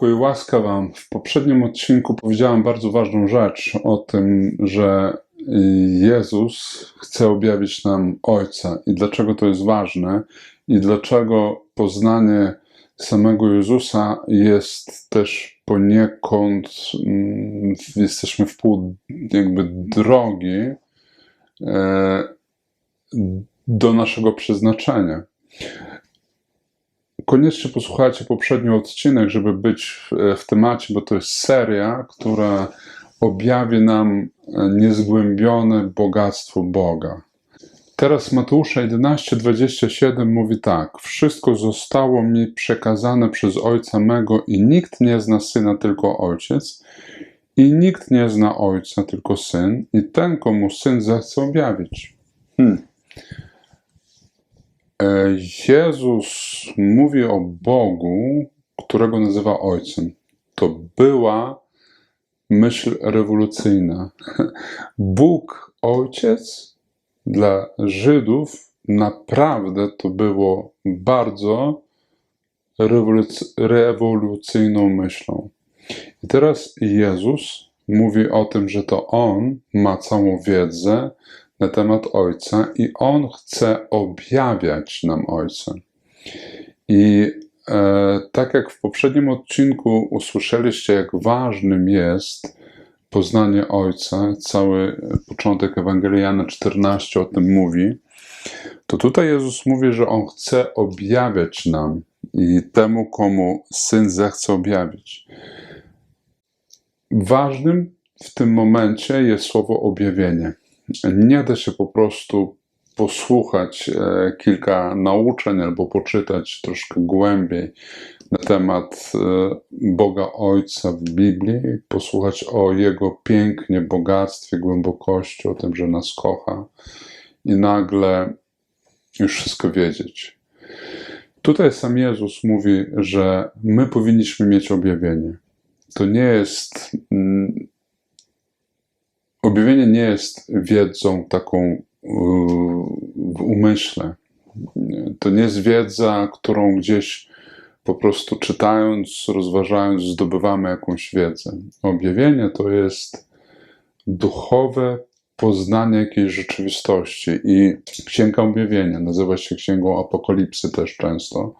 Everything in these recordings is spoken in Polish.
Pokój łaska Wam. W poprzednim odcinku powiedziałem bardzo ważną rzecz o tym, że Jezus chce objawić nam Ojca i dlaczego to jest ważne i dlaczego poznanie samego Jezusa jest też poniekąd, mm, jesteśmy w pół jakby drogi e, do naszego przeznaczenia. Koniecznie posłuchajcie poprzedni odcinek, żeby być w, temacie, bo to jest seria, która objawi nam niezgłębione bogactwo Boga. Teraz Mateusza 11:27 mówi tak: Wszystko zostało mi przekazane przez Ojca mego i nikt nie zna Syna, tylko Ojciec. I nikt nie zna Ojca, tylko Syn, i ten, komu Syn zechce objawić. Hmm. E, Jezus mówi o Bogu, którego nazywa Ojcem. To była myśl rewolucyjna. Bóg Ojciec dla Żydów naprawdę to było bardzo rewolucyjną myślą. I teraz Jezus mówi o tym, że to On ma całą wiedzę na temat Ojca i On chce objawiać nam Ojca. I e, tak jak w poprzednim odcinku usłyszeliście, jak ważnym jest poznanie Ojca, cały początek Ewangelii Jana 14 o tym mówi, to tutaj Jezus mówi, że On chce objawiać nam i temu, komu Syn zechce objawić. Ważnym w tym momencie jest słowo objawienie. Nie da się po prostu posłuchać e, kilka nauczeń albo poczytać troszkę głębiej na temat e, Boga Ojca w Biblii, posłuchać o Jego pięknie, bogactwie, głębokości, o tym, że nas kocha i nagle już wszystko wiedzieć. Tutaj sam Jezus mówi, że my powinniśmy mieć objawienie. To nie jest. Objawienie nie jest wiedzą taką w umyśle. To nie jest wiedza, którą gdzieś po prostu czytając, rozważając, zdobywamy jakąś wiedzę. Objawienie to jest duchowe poznanie jakiejś rzeczywistości. I Księga Objawienia nazywa się Księgą Apokalipsy też często.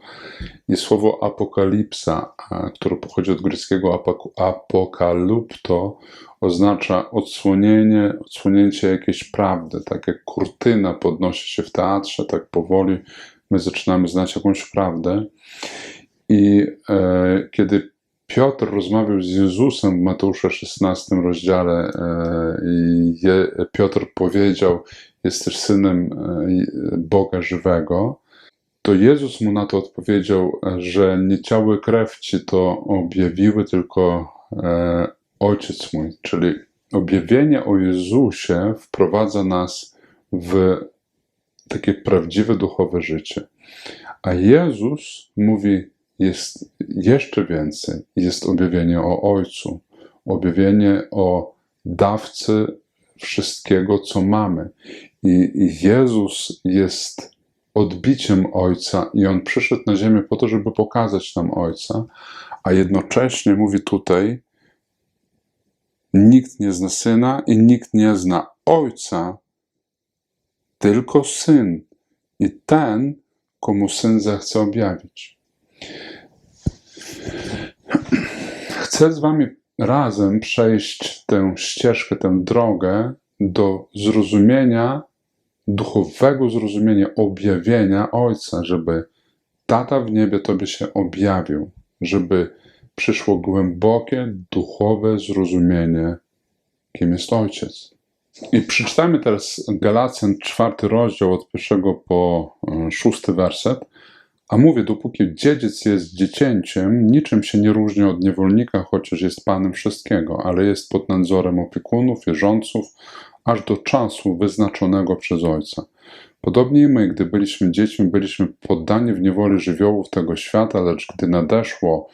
I słowo apokalipsa, które pochodzi od greckiego apokalupto, oznacza odsłonienie, odsłonięcie jakiejś prawdy. Tak jak kurtyna podnosi się w teatrze, tak powoli my zaczynamy znać jakąś prawdę. I e, kiedy Piotr rozmawiał z Jezusem w Mateusza 16 rozdziale e, i Piotr powiedział, jesteś synem e, Boga żywego, to Jezus mu na to odpowiedział, że nie ciało i krew ci to objawiły, tylko e, Ojciec mój. Czyli objawienie o Jezusie wprowadza nas w takie prawdziwe duchowe życie. A Jezus mówi, jest jeszcze więcej. Jest objawienie o Ojcu, objawienie o dawcy wszystkiego, co mamy. I Jezus jest odbiciem Ojca i On przyszedł na ziemię po to, żeby pokazać nam Ojca, a jednocześnie mówi tutaj, nikt nie zna Syna i nikt nie zna Ojca, tylko Syn i ten, komu Syn zechce objawić. Chcę z Wami razem przejść tę ścieżkę, tę drogę do zrozumienia, duchowego zrozumienia, objawienia Ojca, żeby Tata w niebie Tobie się objawił, żeby przyszło głębokie, duchowe zrozumienie, kim jest Ojciec. I przeczytajmy teraz Galacjan, czwarty rozdział, od pierwszego po e, szósty werset. A mówię, dopóki dziedzic jest dziecięciem, niczym się nie różni od niewolnika, chociaż jest panem wszystkiego, ale jest pod nadzorem opiekunów i rządców, aż do czasu wyznaczonego przez ojca. Podobnie i my, gdy byliśmy dziećmi, byliśmy poddani w niewoli żywiołów tego świata, lecz gdy nadeszło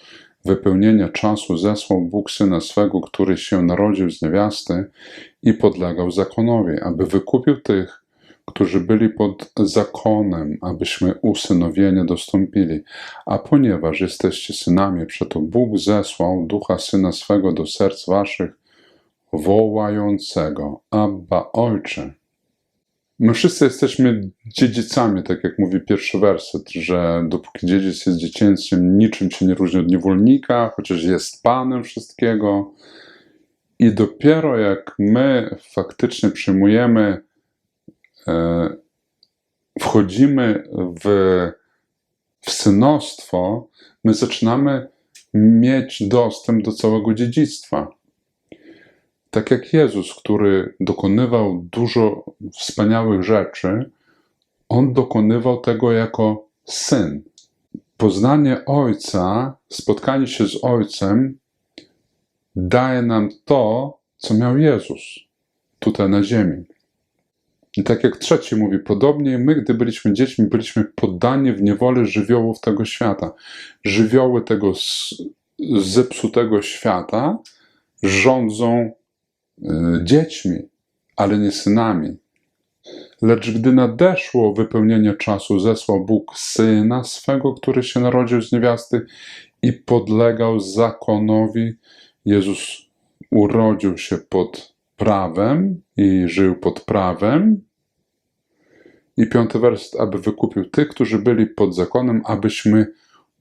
wypełnienie czasu, zesłał Bóg syna swego, który się narodził z niewiasty i podlegał zakonowi, aby wykupił tych, którzy byli pod zakonem, abyśmy usynowienie dostąpili. A ponieważ jesteście synami, przeto Bóg zesłał ducha syna swego do serc waszych, wołającego: Abba, Ojcze. My wszyscy jesteśmy dziedzicami, tak jak mówi pierwszy werset, że dopóki dziedzic jest dziecięciem, niczym się nie różni od niewolnika, chociaż jest panem wszystkiego. I dopiero jak my faktycznie przyjmujemy, wchodzimy w, w synostwo, my zaczynamy mieć dostęp do całego dziedzictwa. Tak jak Jezus, który dokonywał dużo wspaniałych rzeczy, on dokonywał tego jako syn. Poznanie Ojca, spotkanie się z Ojcem daje nam to, co miał Jezus tutaj na ziemi. I tak jak trzeci mówi, podobnie my, gdy byliśmy dziećmi, byliśmy poddani w niewolę żywiołów tego świata. Żywioły tego zepsutego świata rządzą y, dziećmi, ale nie synami. Lecz gdy nadeszło wypełnienie czasu, zesłał Bóg syna swego, który się narodził z niewiasty i podlegał zakonowi. Jezus urodził się pod prawem i żył pod prawem. I piąty werset, aby wykupił tych, którzy byli pod zakonem, abyśmy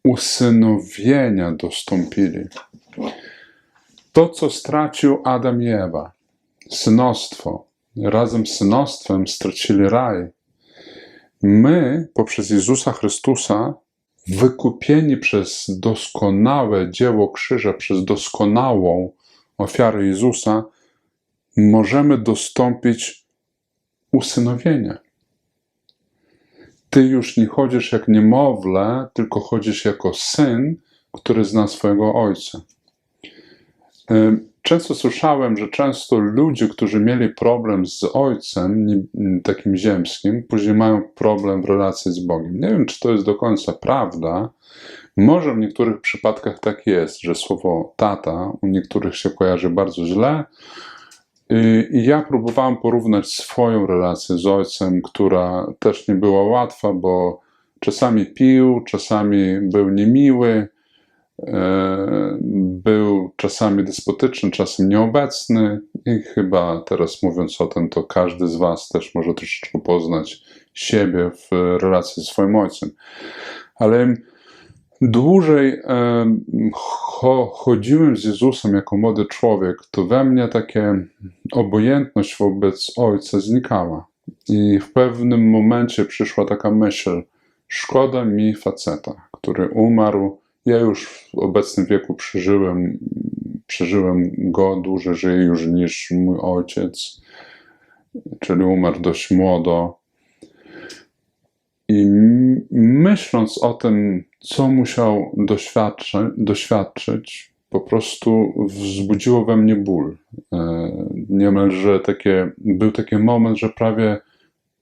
usynowienia dostąpili. To, co stracił Adam i Ewa, synostwo, razem z synostwem stracili raj. My, poprzez Jezusa Chrystusa, wykupieni przez doskonałe dzieło krzyża, przez doskonałą ofiarę Jezusa, możemy dostąpić usynowienia. Ty już nie chodzisz jak niemowlę, tylko chodzisz jako syn, który zna swojego ojca. Ym, Często słyszałem, że często ludzie, którzy mieli problem z ojcem nie- takim ziemskim, później mają problem w relacji z Bogiem. Nie wiem, czy to jest do końca prawda. Może w niektórych przypadkach tak jest, że słowo tata u niektórych się kojarzy bardzo źle. I i ja próbowałem porównać swoją relację z ojcem, która też nie była łatwa, bo czasami pił, czasami był niemiły, e, był czasami despotyczny, czasem nieobecny i chyba teraz mówiąc o tym, to każdy z Was też może troszeczkę poznać siebie w relacji ze swoim ojcem. Ale dłużej em, cho, chodziłem z Jezusem jako młody człowiek, to we mnie takie obojętność wobec ojca znikała. I w pewnym momencie przyszła taka myśl: szkoda mi faceta, który umarł. Ja już w obecnym wieku przeżyłem, przeżyłem go dłużej żyje już niż mój ojciec, czyli umarł dość młodo. I myśląc o tym, co musiał doświadczy, doświadczyć, po prostu wzbudziło we mnie ból. E, Niemalże takie, był taki moment, że prawie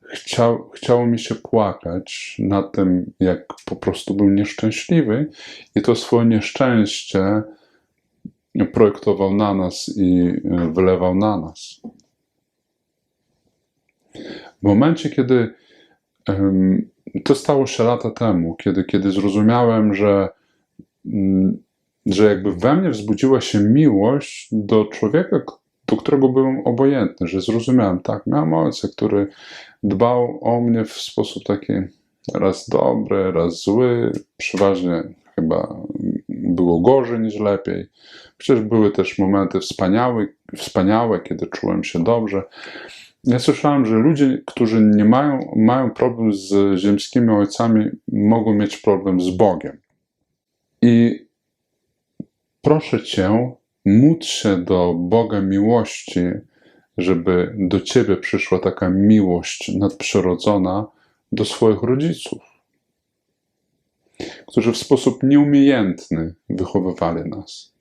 chciał, chciało mi się płakać nad tym, jak po prostu był nieszczęśliwy i to swoje nieszczęście projektował na nas i e, wylewał na nas. W momencie, kiedy to stało się lata temu, kiedy, kiedy zrozumiałem, że, mm, że jakby we mnie wzbudziła się miłość do człowieka, do którego byłem obojętny, że zrozumiałem, tak, miałem ojca, który dbał o mnie w sposób taki raz dobry, raz zły, przeważnie chyba było gorzej niż lepiej. Przecież były też momenty wspaniałe, wspaniałe kiedy czułem się dobrze. Ja słyszałem, że ludzie, którzy nie mają, mają problem z ziemskimi ojcami, mogą mieć problem z Bogiem. I proszę Cię, módl się do Boga miłości, żeby do Ciebie przyszła taka miłość nadprzyrodzona do swoich rodziców, którzy w sposób nieumiejętny wychowywali nas.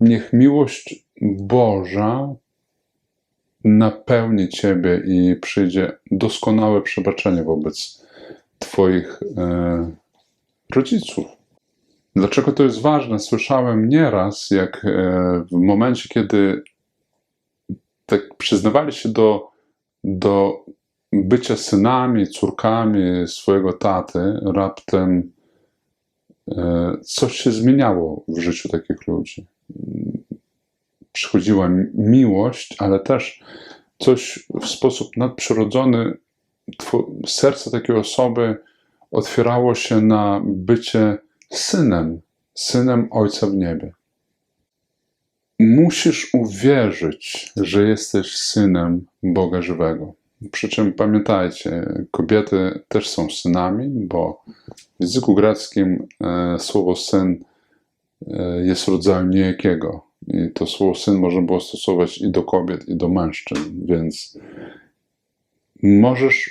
Niech miłość Boża napełni Ciebie i przyjdzie doskonałe przebaczenie wobec Twoich e, rodziców. Dlaczego to jest ważne? Słyszałem nieraz, jak e, w momencie, kiedy tak przyznawali się do do bycia synami, córkami swojego taty, raptem e, coś się zmieniało w życiu takich ludzi. Przychodziła miłość, ale też coś w sposób nadprzyrodzony, serce takiej osoby otwierało się na bycie synem, synem Ojca w niebie. Musisz uwierzyć, że jesteś synem Boga żywego. Przy czym pamiętajcie, kobiety też są synami, bo w języku greckim e, słowo syn e, jest rodzajem niejakiego. I to słowo syn można było stosować i do kobiet, i do mężczyzn, więc możesz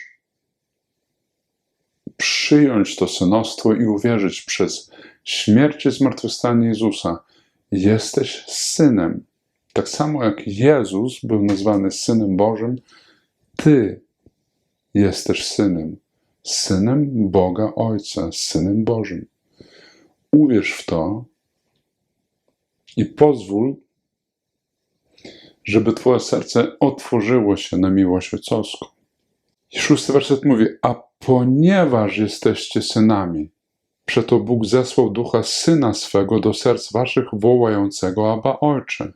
przyjąć to synostwo i uwierzyć przez śmierć i zmartwychwstanie Jezusa. Jesteś synem. Tak samo jak Jezus był nazwany synem Bożym, ty jesteś synem. Synem Boga Ojca, synem Bożym. Uwierz w to i pozwól, żeby Twoje serce otworzyło się na miłość ojcowską. I szósty werset mówi, a ponieważ jesteście synami, przeto Bóg zesłał ducha syna swego do serc waszych, wołającego Abba Ojcze.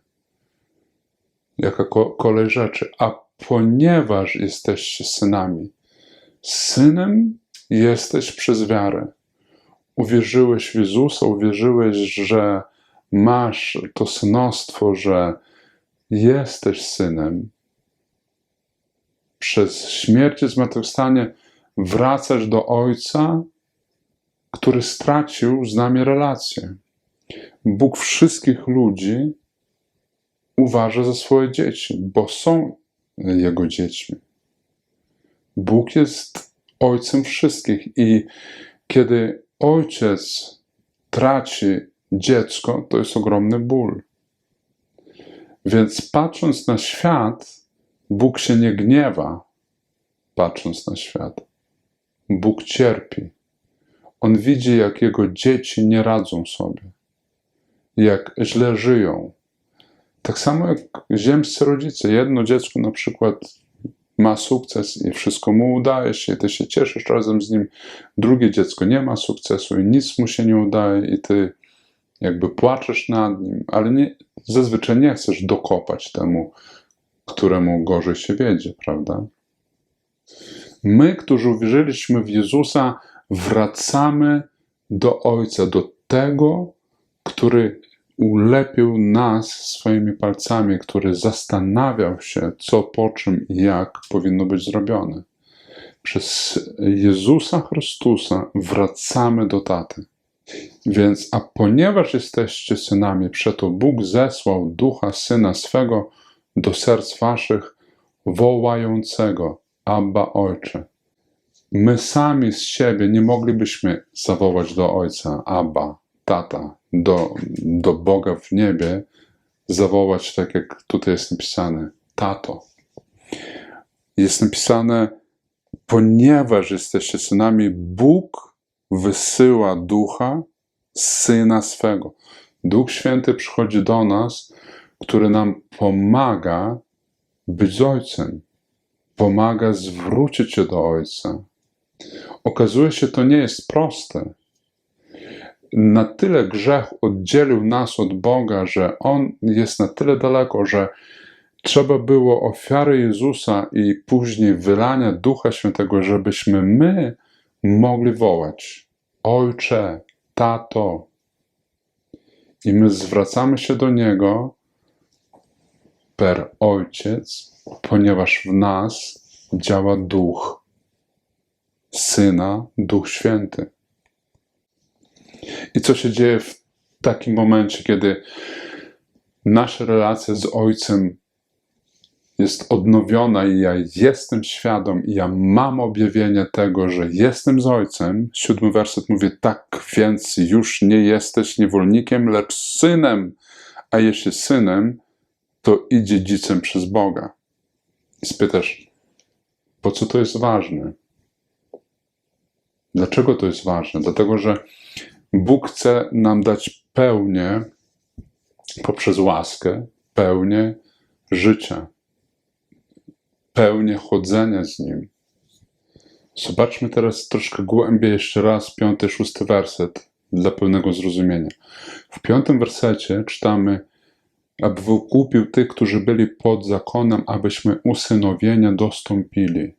Jaka ko- kolej rzeczy. A ponieważ jesteście synami, synem jesteś przez wiarę. Uwierzyłeś w Jezusa, uwierzyłeś, że masz to synostwo, że jesteś synem. Przez śmierć i zmartwychwstanie wracasz do Ojca, który stracił z nami relację. Bóg wszystkich ludzi uważa za swoje dzieci, bo są Jego dziećmi. Bóg jest Ojcem wszystkich i kiedy ojciec traci dziecko, to jest ogromny ból. Więc patrząc na świat, Bóg się nie gniewa, patrząc na świat. Bóg cierpi. On widzi, jak jego dzieci nie radzą sobie, jak źle żyją. Tak samo jak ziemscy rodzice. Jedno dziecko na przykład ma sukces i wszystko mu udaje się, i ty się cieszysz razem z nim. Drugie dziecko nie ma sukcesu i nic mu się nie udaje, i ty jakby płaczesz nad nim, ale nie, zazwyczaj nie chcesz dokopać temu, któremu gorzej się wiedzie, prawda? My, którzy uwierzyliśmy w Jezusa, wracamy do Ojca, do tego, który ulepił nas swoimi palcami, który zastanawiał się, co, po czym i jak powinno być zrobione. Przez Jezusa Chrystusa wracamy do taty. Więc, a ponieważ jesteście synami, przeto Bóg zesłał ducha syna swego do serc waszych, wołającego Abba Ojcze. My sami z siebie nie moglibyśmy zawołać do Ojca Abba, Tata, do, do Boga w niebie, zawołać tak jak tutaj jest napisane, Tato. Jest napisane, ponieważ jesteście synami, Bóg wysyła ducha syna swego. Duch Święty przychodzi do nas, który nam pomaga być z Ojcem, pomaga zwrócić się do Ojca. Okazuje się, to nie jest proste. Na tyle grzech oddzielił nas od Boga, że On jest na tyle daleko, że trzeba było ofiary Jezusa i później wylania Ducha Świętego, żebyśmy my mogli wołać: Ojcze, Tato. I my zwracamy się do Niego per Ojciec, ponieważ w nas działa Duch Syna, Duch Święty. I co się dzieje w takim momencie, kiedy nasza relacja z Ojcem jest odnowiona i ja jestem świadom i ja mam objawienie tego, że jestem z Ojcem. Siódmy werset mówi, tak więc już nie jesteś niewolnikiem, lecz synem, a jeśli synem, to i dziedzicem przez Boga. I spytasz, po co to jest ważne? Dlaczego to jest ważne? Dlatego, że Bóg chce nam dać pełnię poprzez łaskę, pełnię życia. Pełnię chodzenia z Nim. Zobaczmy teraz troszkę głębiej jeszcze raz piąty, szósty werset dla pełnego zrozumienia. W piątym wersecie czytamy, aby wykupił tych, którzy byli pod zakonem, abyśmy usynowienia dostąpili.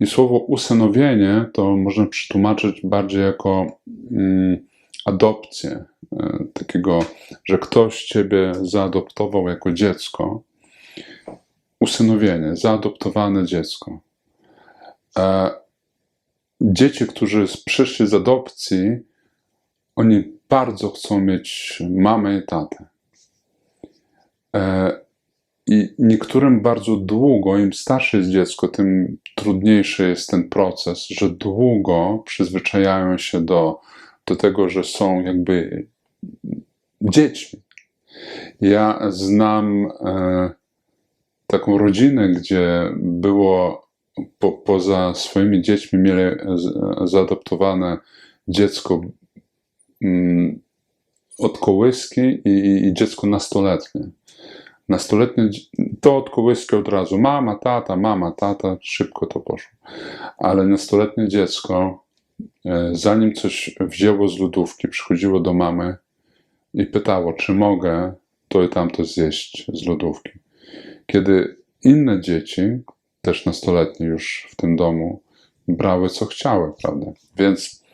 I słowo usynowienie to można przetłumaczyć bardziej jako mm, adopcję, e, takiego, że ktoś ciebie zaadoptował jako dziecko. Usynowienie, zaadoptowane dziecko. E, dzieci, którzy przyszli z adopcji, oni bardzo chcą mieć mamę i tatę. E, I niektórym bardzo długo, im starsze jest dziecko, tym trudniejszy jest ten proces, że długo przyzwyczajają się do, do tego, że są jakby dziećmi. Ja znam e, taką rodzinę, gdzie było po, poza swoimi dziećmi mieli zaadoptowane dziecko mm, od kołyski i, i, dziecko nastoletnie. Nastoletnie, to od kołyski od razu mama, tata, mama, tata, szybko to poszło. Ale nastoletnie dziecko, e, zanim coś wzięło z lodówki, przychodziło do mamy i pytało, czy mogę to i tamto zjeść z lodówki. Kiedy inne dzieci, też nastoletnie już w tym domu, brały co chciały, prawda? Więc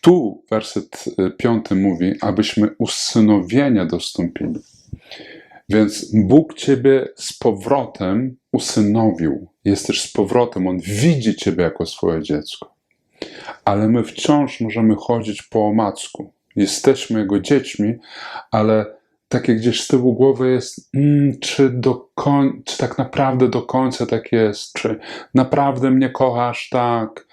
tu werset y, piąty mówi, abyśmy usynowienia dostąpili. Więc Bóg ciebie z powrotem usynowił. Jesteś z powrotem, On widzi ciebie jako swoje dziecko. Ale my wciąż możemy chodzić po omacku. Jesteśmy Jego dziećmi, ale takie gdzieś z tyłu głowy jest, mm, czy, do koń, czy tak naprawdę do końca tak jest, czy naprawdę mnie kochasz tak.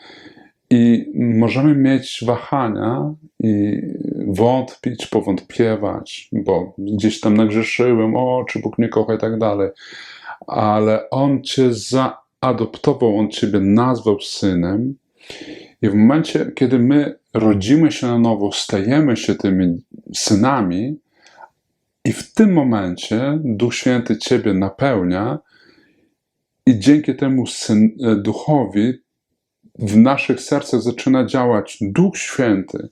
I możemy mieć wahania i wątpić, powątpiewać, bo gdzieś tam nagrzeszyłem, o, czy Bóg mnie kocha i tak dalej. Ale On cię zaadoptował, On ciebie nazwał synem. I w momencie, kiedy my rodzimy się na nowo, stajemy się tymi synami, i w tym momencie Duch Święty ciebie napełnia, i dzięki temu syn, duchowi w naszych sercach zaczyna działać Duch Święty,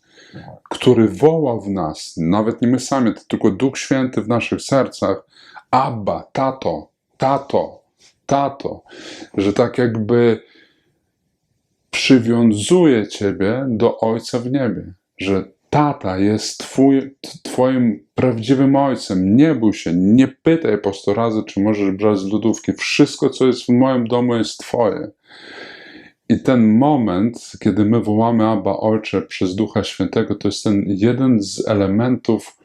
który woła w nas, nawet nie my sami, tylko Duch Święty w naszych sercach, Abba, tato, tato, tato, że tak jakby przywiązuje ciebie do Ojca w niebie, że tata jest twój, twoim prawdziwym ojcem. Nie bój się, nie pytaj po sto razy, czy możesz brać z lodówki. Wszystko, co jest w moim domu, jest twoje. I ten moment, kiedy my wołamy Abba Ojcze przez Ducha Świętego, to jest ten jeden z elementów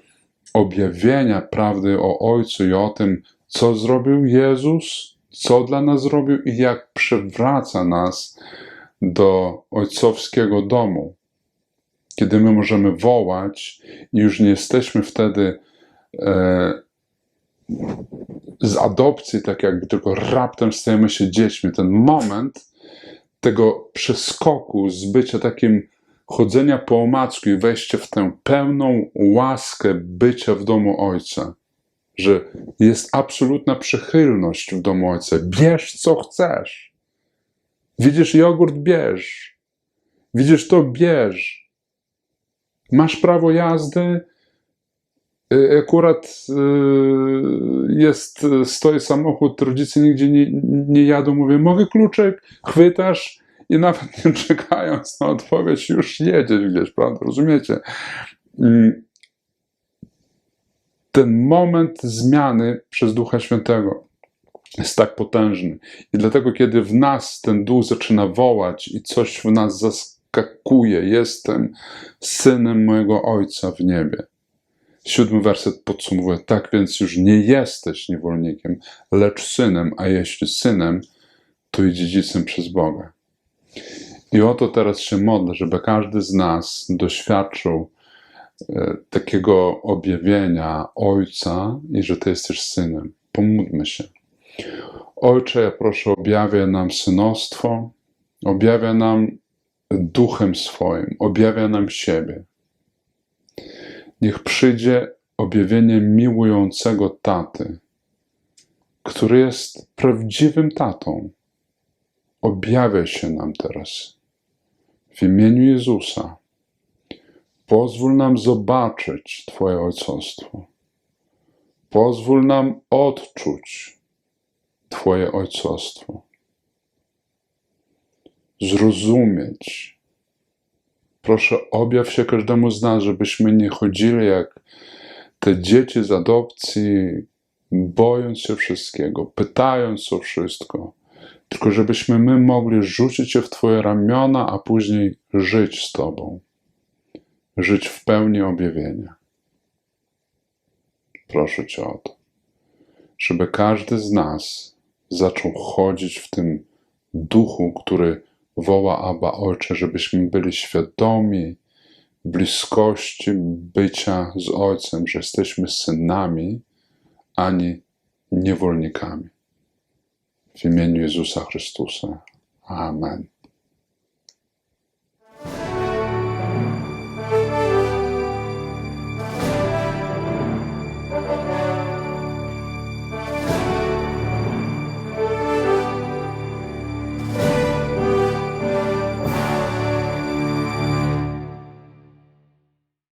objawienia prawdy o Ojcu i o tym, co zrobił Jezus, co dla nas zrobił i jak przywraca nas do ojcowskiego domu. Kiedy my możemy wołać i już nie jesteśmy wtedy e, z adopcji, tak jakby tylko raptem stajemy się dziećmi. Ten moment, tego przeskoku z bycia takim chodzenia po omacku i wejście w tę pełną łaskę bycia w domu Ojca. Że jest absolutna przychylność w domu Ojca. Bierz co chcesz. Widzisz jogurt, bierz. Widzisz to, bierz. Masz prawo jazdy, Y, akurat y, jest, stoi samochód, rodzice nigdzie nie, nie jadą, mówię, mogę kluczyk, chwytasz i nawet nie czekając na odpowiedź już jedziesz gdzieś, prawda, rozumiecie? Mm. Ten moment zmiany przez Ducha Świętego jest tak potężny. I dlatego, kiedy w nas ten duch zaczyna wołać i coś w nas zaskakuje, jestem synem mojego Ojca w niebie. Siódmy werset podsumowuje: Tak więc już nie jesteś niewolnikiem, lecz synem, a jeśli synem, to i dziedzicem przez Boga. I o to teraz się modlę, żeby każdy z nas doświadczył e, takiego objawienia Ojca i że Ty jesteś synem. Pomódlmy się. Ojcze, ja proszę, objawia nam synostwo, objawia nam duchem swoim, objawia nam siebie. Niech przyjdzie objawienie miłującego taty, który jest prawdziwym tatą, objawia się nam teraz. W imieniu Jezusa. Pozwól nam zobaczyć Twoje ojcostwo. Pozwól nam odczuć Twoje ojcostwo. Zrozumieć. Proszę, objaw się każdemu z nas, żebyśmy nie chodzili jak te dzieci z adopcji, bojąc się wszystkiego, pytając o wszystko, tylko żebyśmy my mogli rzucić się w Twoje ramiona, a później żyć z Tobą, żyć w pełni objawienia. Proszę Cię o to, żeby każdy z nas zaczął chodzić w tym duchu, który woła Abba Ojcze, żebyśmy byli świadomi bliskości bycia z Ojcem, że jesteśmy synami, ani niewolnikami. W imieniu Jezusa Chrystusa. Amen.